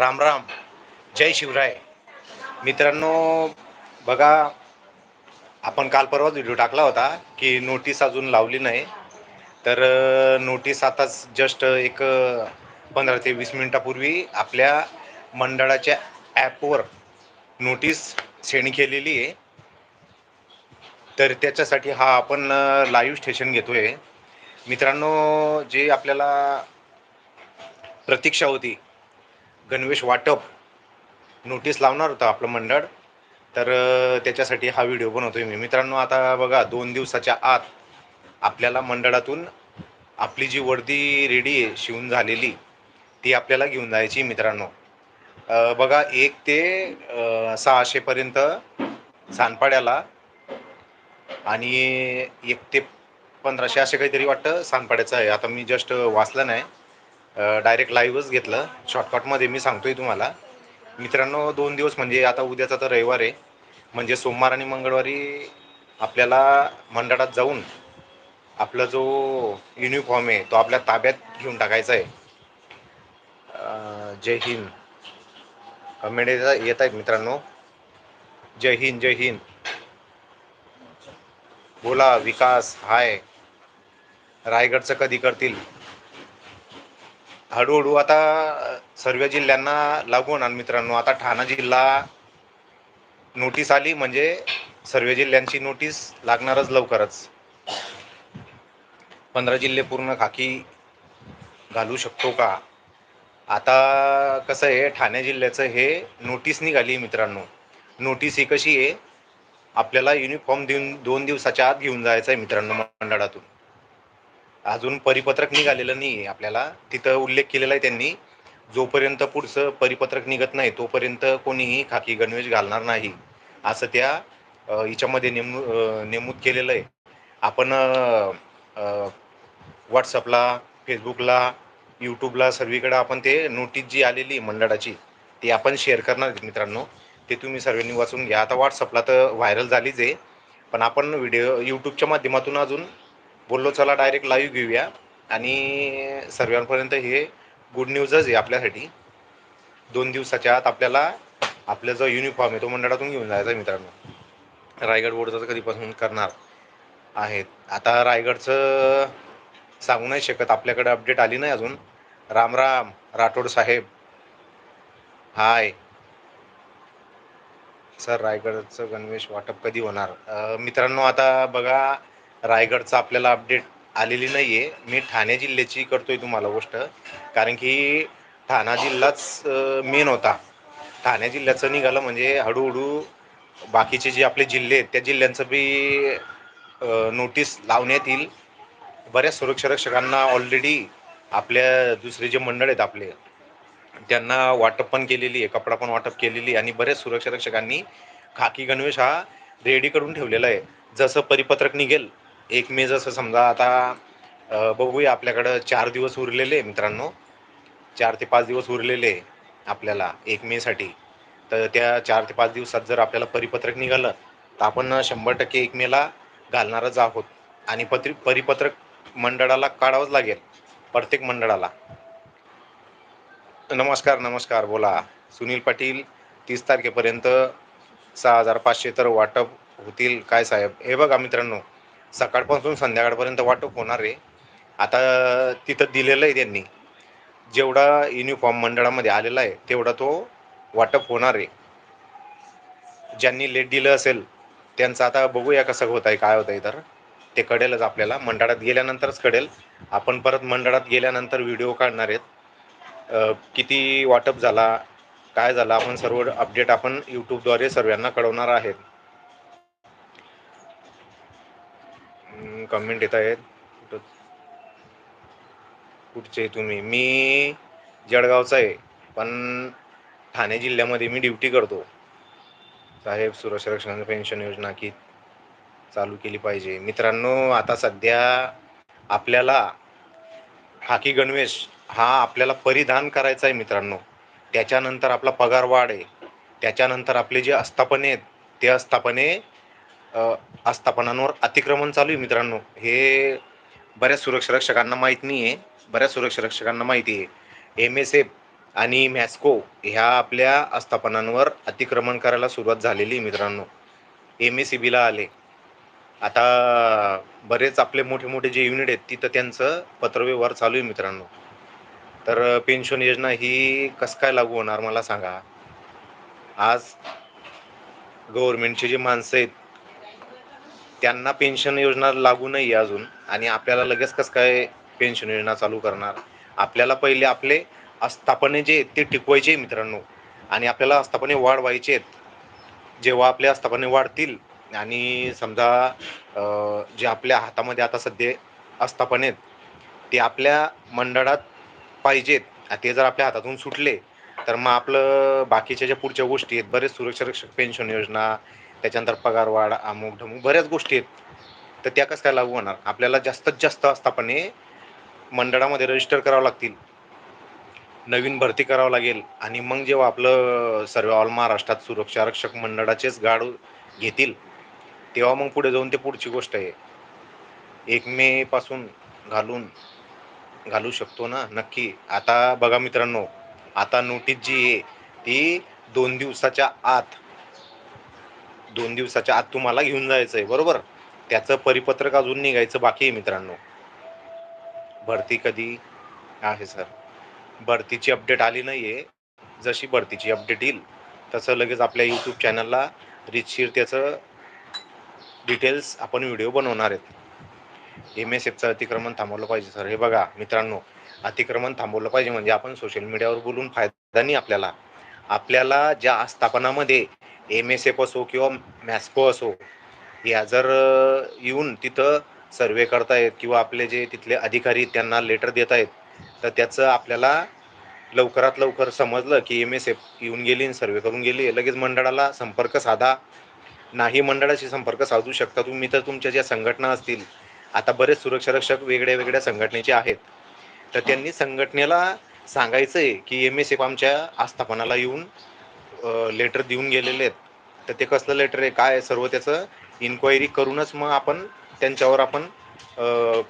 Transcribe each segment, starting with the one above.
राम राम जय शिवराय. मित्रांनो बघा आपण काल परवाच व्हिडिओ टाकला होता की नोटीस अजून लावली नाही. तर नोटीस आताच जस्ट एक पंधरा ते वीस मिनिटापूर्वी आपल्या मंडळाच्या ॲपवर नोटीस सेंड केलेली आहे. तर त्याच्यासाठी हा आपण लाईव्ह स्टेशन घेतोय. मित्रांनो जे आपल्याला प्रतीक्षा होती गणवेश वाटप नोटीस लावणार होतं आपलं मंडळ. तर त्याच्यासाठी हा व्हिडिओ बनवतोय मी. मित्रांनो आता बघा दोन दिवसाच्या आत आपल्याला मंडळातून आपली जी वर्दी रेडी आहे शिवून झालेली ती आपल्याला घेऊन जायची मित्रांनो. बघा एक ते सहाशेपर्यंत सानपाड्याला आणि एक ते पंधराशे असे काहीतरी वाटतं सानपाड्याचं आहे. आता मी जस्ट वाचलं नाही. डायरेक्ट लाईव्हच घेतलं. शॉर्टकटमध्ये मी सांगतोय तुम्हाला. मित्रांनो दोन दिवस म्हणजे आता उद्याचा तर रविवार आहे. म्हणजे सोमवार आणि मंगळवारी आपल्याला मंडळात जाऊन आपला जो युनिफॉर्म आहे तो आपल्या ताब्यात घेऊन टाकायचा आहे. जय हिंद. कमेंट येत आहेत मित्रांनो. जय हिंद जय हिंद. बोला विकास हाय. रायगडचं कधी करतील? हळूहळू आता सर्व जिल्ह्यांना लागू होणार मित्रांनो आता ठाणा जिल्हा नोटीस आली म्हणजे सर्व जिल्ह्यांची नोटीस लागणारच लवकरच. पंधरा जिल्हे पूर्ण खाकी घालू शकतो का? आता कसं आहे ठाणे जिल्ह्याचं हे नोटीस निघाली मित्रांनो. नोटीस ही कशी आहे आपल्याला युनिफॉर्म देऊन दोन दिवसाच्या आत घेऊन जायचं आहे मित्रांनो मंडळातून. अजून परिपत्रक निघालेलं नाही आहे आपल्याला तिथं उल्लेख केलेला आहे त्यांनी जोपर्यंत पुढचं परिपत्रक निघत नाही तोपर्यंत कोणीही खाकी गणवेश घालणार नाही. असं त्या हिच्यामध्ये नेमू नेमूद केलेलं आहे. आपण व्हॉट्सअपला फेसबुकला यूट्यूबला सर्वीकडे आपण ते नोटीस जी आलेली मंडळाची ती आपण शेअर करणार मित्रांनो. ते तुम्ही सर्वांनी वाचून घ्या. आता व्हॉट्सअपला तर व्हायरल झालीच आहे. पण आपण व्हिडिओ यूट्यूबच्या माध्यमातून अजून बोललो चला डायरेक्ट लाईव्ह घेऊया. आणि सर्वांपर्यंत हे गुड न्यूजच आहे आपल्यासाठी. दोन दिवसाच्या आत आपल्याला आपला जो युनिफॉर्म आहे तो मंडळातून घेऊन जायचा मित्रांनो. रायगड बोर्डचं कधीपासून करणार आहेत. आता रायगडचं सांगू नाही शकत. आपल्याकडे अपडेट आली नाही अजून. राम राम राठोड साहेब. हाय. सर रायगडचं गणवेश वाटप कधी होणार? मित्रांनो आता बघा रायगडचा आपल्याला अपडेट आलेली नाही आहे मी ठाणे जिल्ह्याची करतोय तुम्हाला गोष्ट. कारण की ठाणा जिल्हाच मेन होता. ठाणे जिल्ह्याचं निघालं म्हणजे हळूहळू बाकीचे जे आपले जिल्हे आहेत त्या जिल्ह्यांचं बी नोटीस लावण्यात येईल. बऱ्याच सुरक्षा रक्षकांना ऑलरेडी आपल्या दुसरे जे मंडळ आहेत आपले त्यांना वाटप पण केलेली आहे कपडा पण वाटप केलेली आहे आणि बऱ्याच सुरक्षा रक्षकांनी खाकी गणवेश हा रेडी करून ठेवलेला आहे. जसं परिपत्रक निघेल एक मे जसं समजा आता बघूया आपल्याकडं चार दिवस उरलेले मित्रांनो. चार ते पाच दिवस उरलेले आपल्याला एक मेसाठी तर त्या चार ते पाच दिवसात जर आपल्याला परिपत्रक निघालं तर आपण शंभर टक्के एक मेला घालणारच आहोत. आणि पत्र परिपत्रक मंडळाला काढावंच लागेल. प्रत्येक मंडळाला. नमस्कार नमस्कार. बोला. सुनील पाटील तीस तारखेपर्यंत सहा हजार पाचशे तर वाटप होतील. काय साहेब? हे बघा मित्रांनो. सकाळपासून संध्याकाळपर्यंत वाटप होणार आहे. आता तिथं दिलेलं आहे त्यांनी. जेवढा युनिफॉर्म मंडळामध्ये आलेला आहे तेवढा तो वाटप होणार आहे. ज्यांनी लेट दिलं असेल त्यांचं आता बघूया कसं होत आहे काय होत आहे तर. ते कळेलच आपल्याला. मंडळात गेल्यानंतरच कळेल. आपण परत मंडळात गेल्यानंतर व्हिडिओ काढणार आहेत. किती वाटप झाला काय झालं आपण सर्व अपडेट आपण यूट्यूबद्वारे सर्वांना कळवणार आहेत. कमेंट येत आहेत. कुठं- कुठचे तुम्ही? मी जळगावचा आहे पण ठाणे जिल्ह्यामध्ये मी ड्युटी करतो. साहेब सुरक्षा रक्षण पेन्शन योजना की चालू केली पाहिजे. मित्रांनो आता सध्या आपल्याला खाकी गणवेश हा आपल्याला परिधान करायचा आहे मित्रांनो. त्याच्यानंतर आपला पगार वाढ आहे. त्याच्यानंतर आपले जे आस्थापने आहेत ते आस्थापने आस्थापनांवर अतिक्रमण चालू आहे मित्रांनो. हे बऱ्याच सुरक्षा रक्षकांना माहीत नाही आहे बऱ्याच सुरक्षा रक्षकांना माहिती आहे. एम एस एफ आणि मॅस्को ह्या आपल्या आस्थापनांवर अतिक्रमण करायला सुरुवात झालेली आहे मित्रांनो. एम एस सी बीला आले. आता बरेच आपले मोठे मोठे जे युनिट आहेत तिथं त्यांचं पत्रव्यवहार चालू आहे मित्रांनो. तर पेन्शन योजना ही कसं काय लागू होणार मला सांगा. आज गव्हर्नमेंटचे जे माणसं आहेत त्यांना पेन्शन योजना लागू नाही अजून. आणि आपल्याला लगेच कसं काय पेन्शन योजना चालू करणार? आपल्याला पहिले आपले आस्थापने जे आहेत ते टिकवायचे मित्रांनो. आणि आपल्याला आस्थापने वाढवायचे आहेत. जेव्हा आपले आस्थापने वाढतील आणि समजा जे आपल्या हातामध्ये आता सध्या आस्थापने आहेत ते आपल्या मंडळात पाहिजेत ते जर आपल्या हातातून सुटले तर मग आपलं बाकीच्या ज्या पुढच्या गोष्टी आहेत बरेच सुरक्षा रक्षक पेन्शन योजना त्याच्यानंतर पगार वाढ अमुक ढमुक बऱ्याच गोष्टी आहेत. तर त्या कसं काय लागू होणार? आपल्याला जास्तीत जास्त आस्थापने मंडळामध्ये रजिस्टर करावं लागतील. नवीन भरती करावं लागेल. आणि मग जेव्हा आपलं सर्व ऑल महाराष्ट्रात सुरक्षा रक्षक मंडळाचेच गाड घेतील तेव्हा मग पुढे जाऊन ते पुढची गोष्ट आहे. एक मे पासून घालून घालू शकतो ना? नक्की. आता बघा मित्रांनो आता नोटीस जी आहे ती दोन दिवसाच्या आत दोन दिवसाच्या आत तुम्हाला घेऊन जायचं आहे बरोबर? त्याचं परिपत्रक अजून निघायचं बाकी आहे मित्रांनो. भरती कधी आहे सर भरतीची अपडेट आली नाही आहे जशी भरतीची अपडेट येईल तसं लगेच आपल्या यूट्यूब चॅनलला रितशीर त्याचं डिटेल्स आपण व्हिडिओ बनवणार आहेत. एम एस एफचं अतिक्रमण थांबवलं पाहिजे सर हे बघा मित्रांनो अतिक्रमण थांबवलं पाहिजे म्हणजे आपण सोशल मीडियावर बोलून फायदा नाही आपल्याला. आपल्याला ज्या आस्थापनामध्ये एम एस एफ असो किंवा मॅस्को असो या जर येऊन तिथं सर्वे करतायत किंवा आपले जे तिथले अधिकारी त्यांना लेटर देत आहेत तर त्याचं आपल्याला लवकरात लवकर समजलं की एम एस एफ येऊन गेली सर्वे करून गेली. लगेच मंडळाला संपर्क साधा. नाही मंडळाशी संपर्क साधू शकता तुम्ही तर तुमच्या ज्या संघटना असतील आता बरेच सुरक्षा रक्षक वेगळ्या वेगळ्या संघटनेचे आहेत. तर त्यांनी संघटनेला सांगायचं आहे की एम एस एफ आमच्या आस्थापनाला येऊन लेटर देऊन गेलेले आहेत. तर ते कसलं लेटर आहे काय आहे, सर्व त्याचं इन्क्वायरी करूनच मग आपण त्यांच्यावर आपण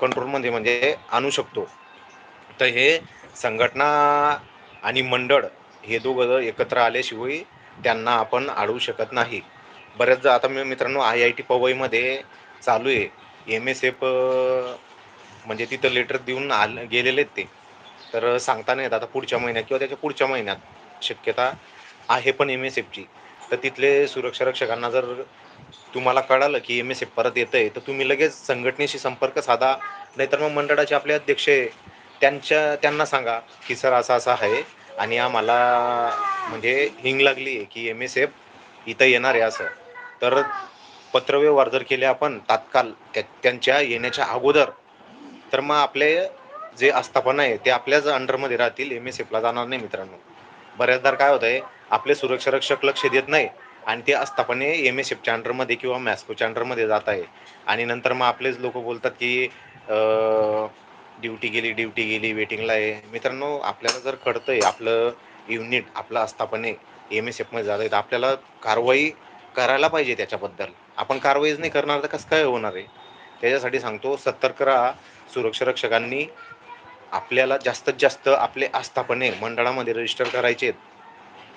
कंट्रोलमध्ये म्हणजे आणू शकतो. तर हे संघटना आणि मंडळ हे दोघं एकत्र आल्याशिवाय त्यांना आपण अडवू शकत नाही. बऱ्याचदा आता मी मित्रांनो आय आय टी पवईमध्ये चालू आहे. एम एस एफ म्हणजे तिथं लेटर देऊन आल गेलेले आहेत ते. तर सांगता नाही येत. आता पुढच्या महिन्यात किंवा त्याच्या पुढच्या महिन्यात शक्यता आहे पण एम एस एफची तर तिथले सुरक्षा रक्षकांना जर तुम्हाला कळालं की एम एस एफ परत येतं आहे तर तुम्ही लगेच संघटनेशी संपर्क साधा. नाहीतर मग मंडळाचे आपले अध्यक्ष आहे. त्यांच्या त्यांना सांगा की सर असं असं आहे आणि आम्हाला म्हणजे हिंग लागली आहे की एम एस एफ इथं येणार आहे असं. तर पत्रव्यवहार जर केले आपण तात्काळ त्या त्यांच्या येण्याच्या अगोदर. तर मग आपले जे आस्थापना आहे ते आपल्याच अंडरमध्ये राहतील एम एस एफला जाणार नाही मित्रांनो. बऱ्याचदा काय होतंय आहे आपले सुरक्षा रक्षक लक्ष देत नाही आणि ते आस्थापने एम एस एफ अंडरमध्ये किंवा मॅस्को अंडरमध्ये जात आहे. आणि नंतर मग आपलेच लोक बोलतात की ड्युटी गेली ड्युटी गेली वेटिंगला आहे. मित्रांनो आपल्याला जर कळतंय आपलं युनिट आपलं आस्थापने एम एस एफमध्ये जात आहे तर आपल्याला कारवाई करायला पाहिजे त्याच्याबद्दल. आपण कारवाईच नाही करणार तर कसं काय होणार आहे? त्याच्यासाठी सांगतो सतर्क राहा. सुरक्षा रक्षकांनी आपल्याला जास्तीत जास्त आपले आस्थापने मंडळामध्ये रजिस्टर करायचे आहेत.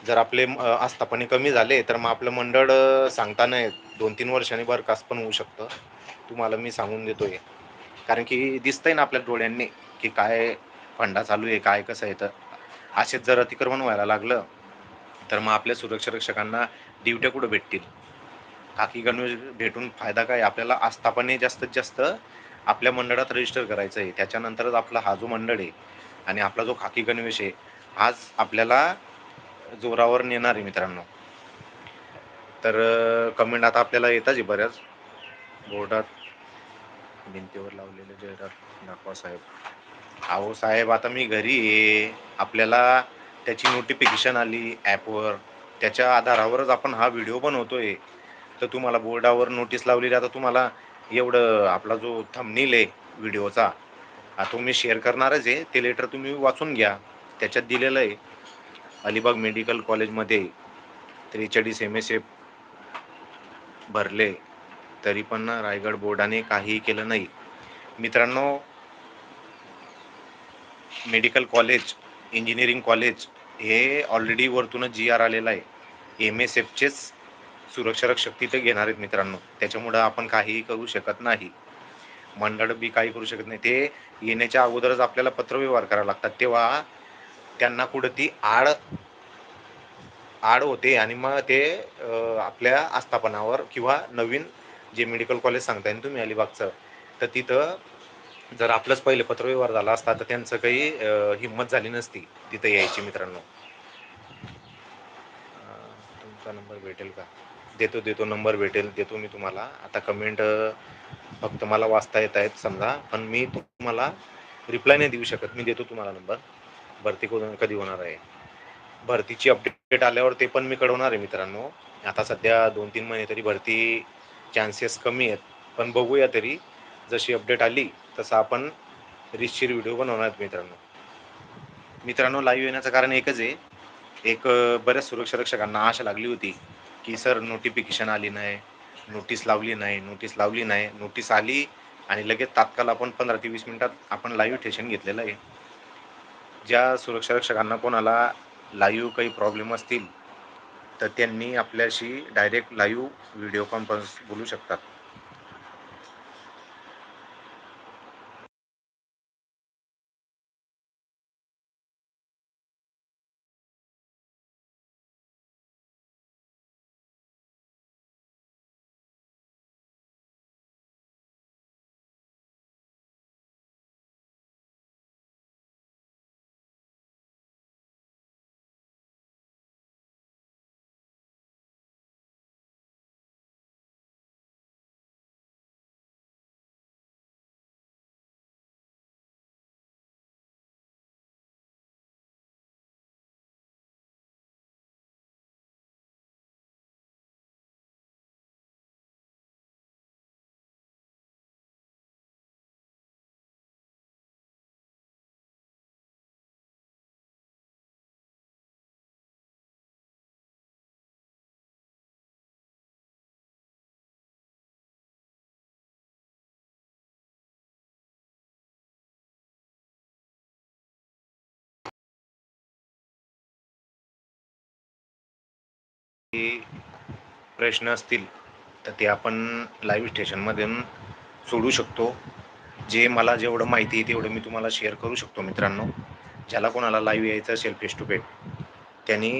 जर आपले आस्थापने कमी झाले तर मग आपलं मंडळ सांगताना सांगता नाही दोन तीन वर्षांनी बरखास्त पण होऊ शकतं. तुम्हाला मी सांगून देतोय. कारण की दिसतंय ना आपल्या डोळ्यांनी की काय फंडा चालू आहे काय कसं आहे. तर असेच जर अतिक्रमण व्हायला लागलं तर मग आपल्या सुरक्षा रक्षकांना ड्युट्या कुठं भेटतील? काकी गणवेश भेटून फायदा काय? आपल्याला आस्थापने जास्तीत जास्त आपल्या मंडळात रजिस्टर करायचं आहे. त्याच्यानंतरच आपला हा जो मंडळ आहे आणि आपला जो खाकी गणवेश आहे हाच आपल्याला जोरावर नेणार आहे मित्रांनो. तर कमेंट आता आपल्याला येतात आहे बऱ्याच. बोर्डात भिंतीवर लावलेले जाहिरात दाखवा साहेब. अहो साहेब आता मी घरी आहे. आपल्याला त्याची नोटिफिकेशन आली ॲपवर त्याच्या आधारावरच आपण हा व्हिडिओ बनवतोय. तर तुम्हाला बोर्डावर नोटीस लावलेली आता तुम्हाला एवढं आपला जो थंबनेल आहे व्हिडिओचा हा तो मी शेअर करणारच आहे. ते लेटर तुम्ही वाचून घ्या. त्याच्यात दिलेलं आहे. अलिबाग मेडिकल कॉलेजमध्ये त्रेचाळीस एम एस एफ भरले तरी पण रायगड बोर्डाने काहीही केलं नाही. मित्रांनो मेडिकल कॉलेज इंजिनिअरिंग कॉलेज हे ऑलरेडी वरतूनच जी आर आलेलं आहे. एम एस एफचेच सुरक्षा रक्षक तिथे घेणार आहेत मित्रांनो. त्याच्यामुळं आपण काहीही करू शकत नाही. मंडळ बी काही करू शकत नाही. ते येण्याच्या अगोदरच आपल्याला पत्रव्यवहार करावे लागतात. तेव्हा त्यांना कुठं ती आड आड होते आणि मग ते आपल्या आस्थापनावर किंवा नवीन जे मेडिकल कॉलेज सांगताय तुम्ही अलिबागचं तर तिथं जर आपलंच पहिले पत्रव्यवहार झाला असता तर त्यांचं काही हिंमत झाली नसती तिथं यायची मित्रांनो. तुमचा नंबर भेटेल का? देतो देतो नंबर भेटेल देतो मी तुम्हाला. आता कमेंट फक्त मला वाचता येत आहेत समजा पण मी तुम्हाला रिप्लाय नाही देऊ शकत. मी देतो तुम्हाला नंबर. भरती कधी कधी होणार आहे? भरतीची अपडेट आल्यावर ते पण मी कळवणार आहे मित्रांनो. आता सध्या दोन तीन महिने तरी भरती चान्सेस कमी आहेत. पण बघूया तरी जशी अपडेट आली तसं आपण रितशीर व्हिडिओ बनवणार आहेत मित्रांनो. मित्रांनो लाईव्ह येण्याचं कारण एकच आहे. एक बऱ्याच सुरक्षा रक्षकांना आशा लागली होती. की सर नोटिफिकेशन आली नाही नोटीस लावली नाही नोटीस लावली नाही नोटीस आली आणि लगेच तात्काळ आपण पंधरा ते वीस मिनिटात आपण लाईव्ह ठेशन घेतलेलं आहे. ज्या सुरक्षा रक्षकांना कोणाला लाईव्ह काही प्रॉब्लेम असतील तर त्यांनी आपल्याशी डायरेक्ट लाईव्ह व्हिडिओ कॉन्फरन्स बोलू शकतात. प्रश्न असतील तर ते आपण लाईव्ह स्टेशनमधून सोडू शकतो. जे मला जेवढं माहिती आहे तेवढं मी तुम्हाला शेअर करू शकतो मित्रांनो. ज्याला कोणाला लाईव्ह यायचं असेल फेस टू फेस त्यांनी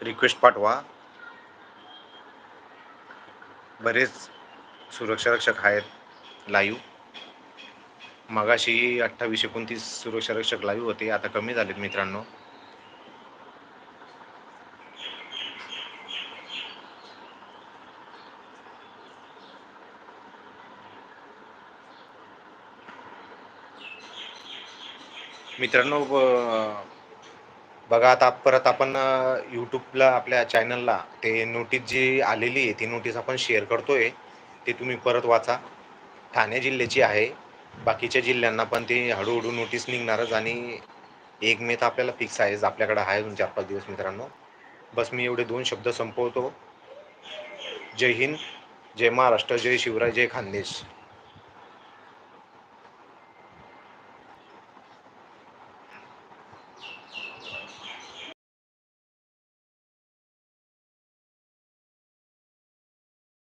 रिक्वेस्ट पाठवा. बरेच सुरक्षा रक्षक आहेत लाईव्ह मगाशी अठ्ठावीस एकोणतीस सुरक्षा रक्षक लाईव्ह होते आता कमी झालेत मित्रांनो. मित्रांनो ब- बघा आता परत आपण यूट्यूबला आपल्या चॅनलला ते नोटीस जी आलेली आहे ती नोटीस आपण शेअर करतोय ते तुम्ही परत वाचा. ठाणे जिल्ह्याची आहे. बाकीच्या जिल्ह्यांना पण ते हळूहळू नोटीस निघणारच आणि एक मे तर आपल्याला फिक्स आहेच. आपल्याकडे आहे दोन चार पाच दिवस मित्रांनो. बस मी एवढे दोन शब्द संपवतो. जय हिंद जय महाराष्ट्र जय शिवराय जय खानदेश.